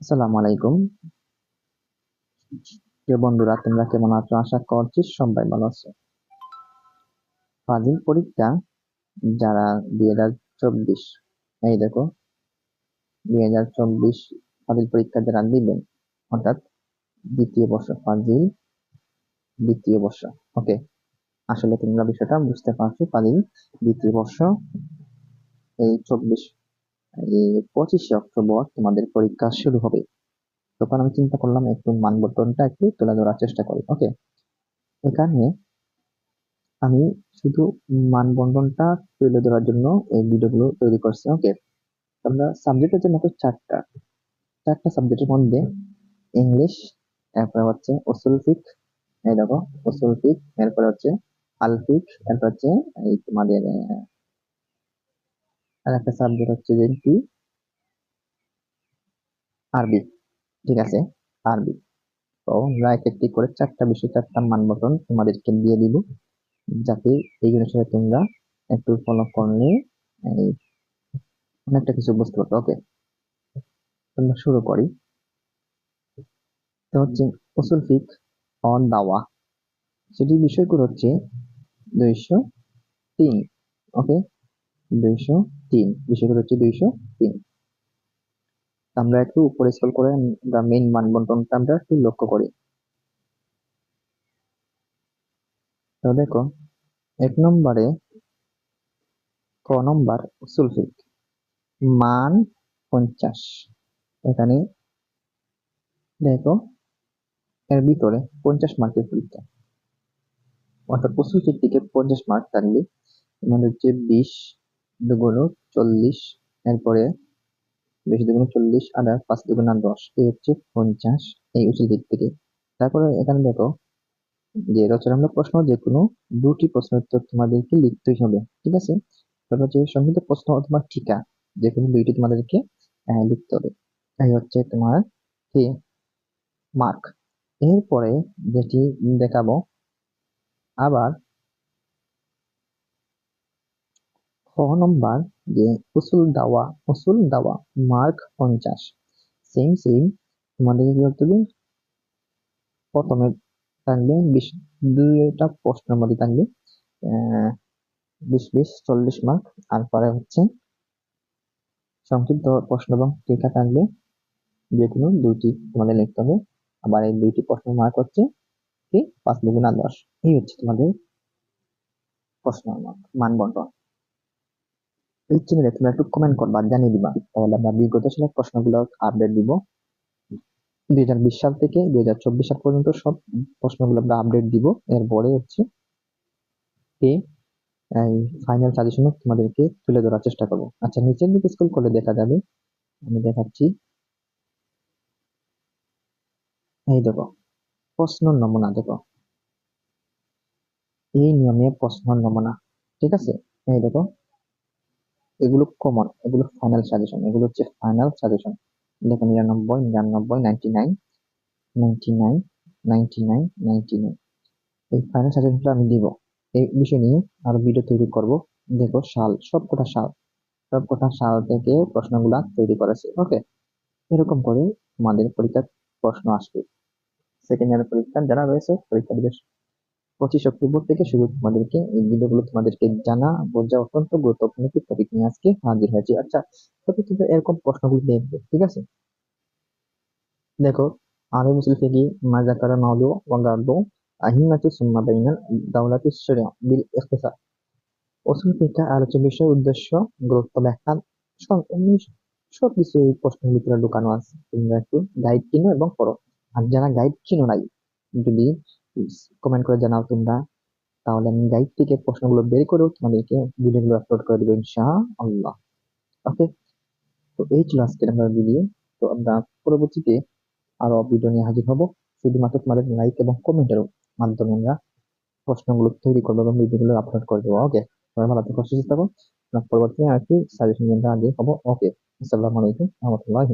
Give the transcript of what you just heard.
আসসালামু আলাইকুম। প্রিয় বন্ধুরা, তোমরা কেমন আছো? আশা করছি সবাই ভালো আছো। ফাজিল পরীক্ষা যারা দুই হাজার চব্বিশ, এই দেখো, দুই হাজার চব্বিশ ফাজিল পরীক্ষা যারা দিবেন, অর্থাৎ দ্বিতীয় বর্ষ, ফাজিল দ্বিতীয় বর্ষ, ওকে? আসলে তোমরা বিষয়টা বুঝতে পারছ, ফাজিল দ্বিতীয় বর্ষ, এই চব্বিশ এই পঁচিশে অক্টোবর তোমাদের পরীক্ষা শুরু হবে। তখন আমি চিন্তা করলাম, একটু মানবন্টনটা একটু তুলে ধরার চেষ্টা করি ওকে এখানে আমি শুধু মানবন্টনটা তুলে ধরার জন্য এই ভিডিওগুলো তৈরি করছি ওকে আমরা সাবজেক্ট হচ্ছে মাত্র চারটা। চারটা সাবজেক্টের মধ্যে ইংলিশ এরপরে হচ্ছে ওসুলফিক এই দেখো ওসুলফিক এরপরে হচ্ছে আলফিক, এরপর হচ্ছে এই তোমাদের আর একটা সাবজেক্ট হচ্ছে যে কি? আরবি, ঠিক আছে? আরবি। তো আমরা এক একটি করে চারটা বিষয়, চারটা মান বটন তোমাদেরকে দিয়ে দিব। যাতে এই সাথে তোমরা একটু ফলো করলে, এই, অনেকটা কিছু বুঝতে পারবে। ওকে তোমরা শুরু করি। তো হচ্ছে উসুল ফিক অন দাওয়া। সেটি বিষয়গুলো হচ্ছে দুইশো তিন। ওকে দুইশো তিন। বিষয়গুলো হচ্ছে দুইশো তিন। আমরা একটু উপরে স্ক্রল করে আমরা মেইন মান বন্টনটা আমরা একটু লক্ষ্য করি। তো দেখো, এক নম্বরে ক নম্বর সুলফিক মান পঞ্চাশ। এখানে দেখো, এর ভিতরে পঞ্চাশ মার্কের পরীক্ষা অর্থাৎ উসুলফিক থেকে পঞ্চাশ মার্ক থাকবে আমাদের হচ্ছে বিশ দুগুণ চল্লিশ, এরপরে বেশি দুগুণ চল্লিশ, আর পাঁচ দুগুণ দশ, এই হচ্ছে পঞ্চাশ, এই উচিত দিক থেকে। তারপরে এখানে দেখো যে রচনামূলক প্রশ্ন যে কোনো দুটি প্রশ্ন উত্তর তোমাদেরকে লিখতেই হবে, ঠিক আছে? তারপর প্রশ্ন অথবা ঠিকা যে কোনো দুইটি তোমাদেরকে লিখতে হবে। এই হচ্ছে তোমার কি? মার্ক। এরপরে যেটি দেখাবো, আবার খ নম্বর যে উসুল দাওয়া উসুল দাওয়া, মার্ক পঞ্চাশ। সেম সেম তোমাদের কি করতে হবে? প্রথমে থাকবে বিশ, দুইটা প্রশ্নের মধ্যে থাকবে বিশ বিশ, চল্লিশ মার্ক। আর পরে হচ্ছে সংক্ষিপ্ত প্রশ্ন এবং টিকা থাকবে, যে কোনো দুইটি তোমাদের লিখতে হবে। আবার এই দুইটি প্রশ্ন মার্ক হচ্ছে কি? পাঁচ দুগুণ দশ। এই হচ্ছে তোমাদের প্রশ্ন মান বন্টন এই চ্যানেলে তোমরা একটু কমেন্ট করবা জানিয়ে দিবা। তাহলে আমরা বিগত সালের প্রশ্নগুলো আপডেট দিব। দুই হাজার বিশ সাল থেকে দুই হাজার চব্বিশ সাল পর্যন্ত সব প্রশ্নগুলো আমরা আপডেট দিব। এরপরে হচ্ছে এই ফাইনাল সাজেশন তোমাদেরকে তুলে ধরার চেষ্টা করব। আচ্ছা নিচের দিকে স্কুল করলে দেখা যাবে। আমি দেখাচ্ছি। এই দেখো, প্রশ্ন নমুনা দেখো। এই নিয়মে প্রশ্ন নমুনা, ঠিক আছে? এই দেখো এগুলো কমন এগুলো ফাইনাল সাজেশন এগুলো হচ্ছে ফাইনাল সাজেশন দেখো নিরানব্বই নিরানব্বই ninety nine ninety nine ninety nine ninety nine এই ফাইনাল সাজেশনটা আমি দিব। এই বিষয় নিয়ে আরও ভিডিও তৈরি করব। দেখো সাল, সবকটা সাল সবকটা সাল থেকে প্রশ্নগুলা তৈরি করেছে ওকে এরকম করে আমাদের পরীক্ষার প্রশ্ন আসবে। সেকেন্ড ইয়ার পরীক্ষা, যারা রয়েছে, পরীক্ষা দিবে। পঁচিশ অক্টোবর থেকে শুরু তোমাদেরকে এই ভিডিওগুলো তোমাদেরকে জানা, বোঝা অত্যন্ত গুরুত্বপূর্ণ একটি টপিক নিয়ে আজকে হাজির হয়েছি। আচ্ছা তবে কিন্তু এরকম প্রশ্নগুলো দেখবে ঠিক আছে? দেখো আরও মুসলিম ফিকি মাজাকারা মাউদু ওয়াগার্দু আহিমাতু সুম্মা দাওলাতি শরিয়া বিল ইখতিসার। আলোচ্য বিষয়, উদ্দেশ্য, গুরুত্ব, ব্যাখ্যা সব কিছু এই প্রশ্নের ভিতরে আছে। তোমরা একটু গাইড কিনো এবং পড়ো। আর যারা গাইড কিনো নাই, যদি কমেন্ট করে জানাও তোমরা। তাহলে আমি গাইড থেকে প্রশ্নগুলো বের করেও তোমাদেরকে ভিডিওগুলো আপলোড করে দেবো ইনশা আল্লাহ ওকে তো এই ছিল আজকের আমার ভিডিও তো আমরা পরবর্তীতে আরও ভিডিও নিয়ে হাজির হব। শুধুমাত্র তোমাদের লাইক এবং কমেন্টের মাধ্যমে আমরা প্রশ্নগুলো তৈরি করব এবং ভিডিওগুলো আপলোড করে দেবো। ওকে ভালো থাকো, সুস্থ থাকো। পরবর্তীতে আরেকটি সাজেশন হাজির হব। ওকে আসসালামু আলাইকুম, রহমতুল্লাহ